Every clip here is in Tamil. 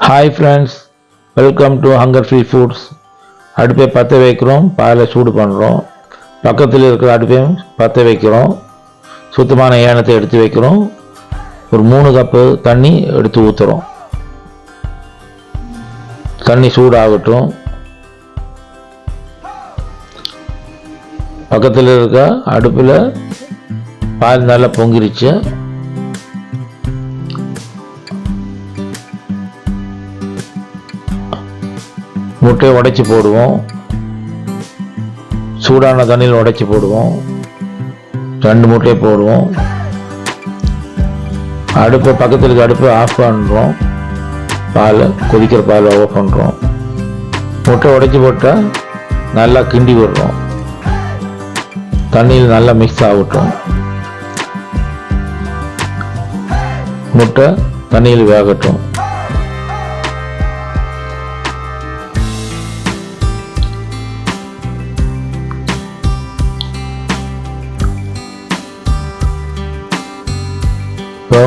Hi friends welcome to hunger free foods அடுப்பை பற்ற வைக்கிறோம் பாலை சூடு பண்ணுறோம் பக்கத்தில் இருக்கிற அடுப்பையும் பற்ற வைக்கிறோம். சுத்தமான ஏனத்தை எடுத்து வைக்கிறோம். ஒரு மூணு கப்பு தண்ணி எடுத்து ஊற்றுறோம் தண்ணி சூடாகட்டும். பக்கத்தில் இருக்க அடுப்பில் பால் நல்லா பொங்கிருச்சு. முட்டையை உடைச்சி போடுவோம். சூடான தண்ணியில் உடைச்சி போடுவோம். ரெண்டு முட்டையை போடுவோம். அடுப்பை பக்கத்தில் இருக்க அடுப்பை ஆஃப் பண்ணுறோம் பால் கொதிக்கிற பால் ஆஃப் பண்ணுறோம் முட்டை உடைச்சி போட்டால் நல்லா கிண்டி விடுறோம். தண்ணியில் நல்லா மிக்ஸ் ஆகட்டும். முட்டை தண்ணியில் வேகட்டும். இப்போ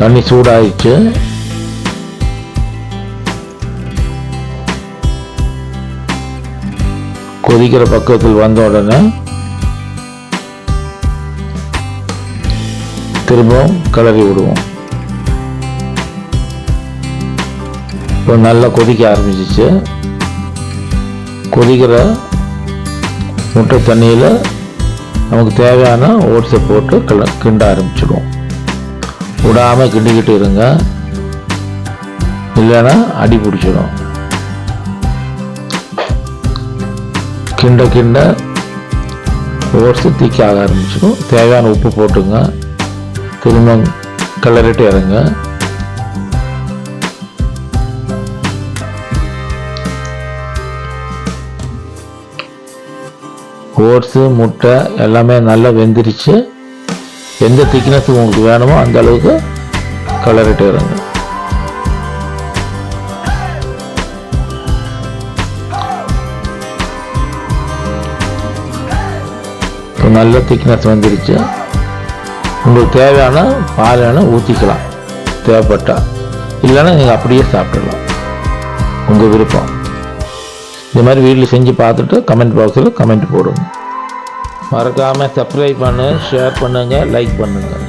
தண்ணி சூடாயிடுச்சு. கொதிக்கிற பக்கத்தில் வந்த உடனே திரும்பவும் கிளறி விடுவோம். இப்போ நல்லா கொதிக்க ஆரம்பிச்சிச்சு. கொதிக்கிற முட்டை தண்ணியில் நமக்கு தேவையான ஓட்ஸை போட்டு கிள கிண்ட ஆரம்பிச்சிடுவோம். விடாமல் கிண்டிக்கிட்டு இருங்க. இல்லைன்னா அடி பிடிச்சிடும் கிண்ட கிண்ட ஓட்ஸு தீக்க ஆக ஆரம்பிச்சிடும் தேவையான உப்பு போட்டுங்க. திரும்ப கிளறிட்டு இறங்க ஓட்ஸு முட்டை எல்லாமே நல்லா வெந்துருச்சு. எந்த திக்னஸ் உங்களுக்கு வேணுமோ அந்த அளவுக்கு கலரிட்டு இருங்க இப்போ நல்ல திக்னஸ் வந்துருச்சு. உங்களுக்கு தேவையான பால் வேணால் ஊற்றிக்கலாம் தேவைப்பட்டா. இல்லைன்னா நீங்கள் அப்படியே சாப்பிடலாம் உங்கள் விருப்பம். இந்த மாதிரி வீட்டில் செஞ்சு பார்த்துட்டு கமெண்ட் பாக்ஸில் கமெண்ட் போடுங்க. மறக்காமல் சப்ஸ்கிரைப் பண்ணு ஷேர் பண்ணுங்கள் லைக் பண்ணுங்கள்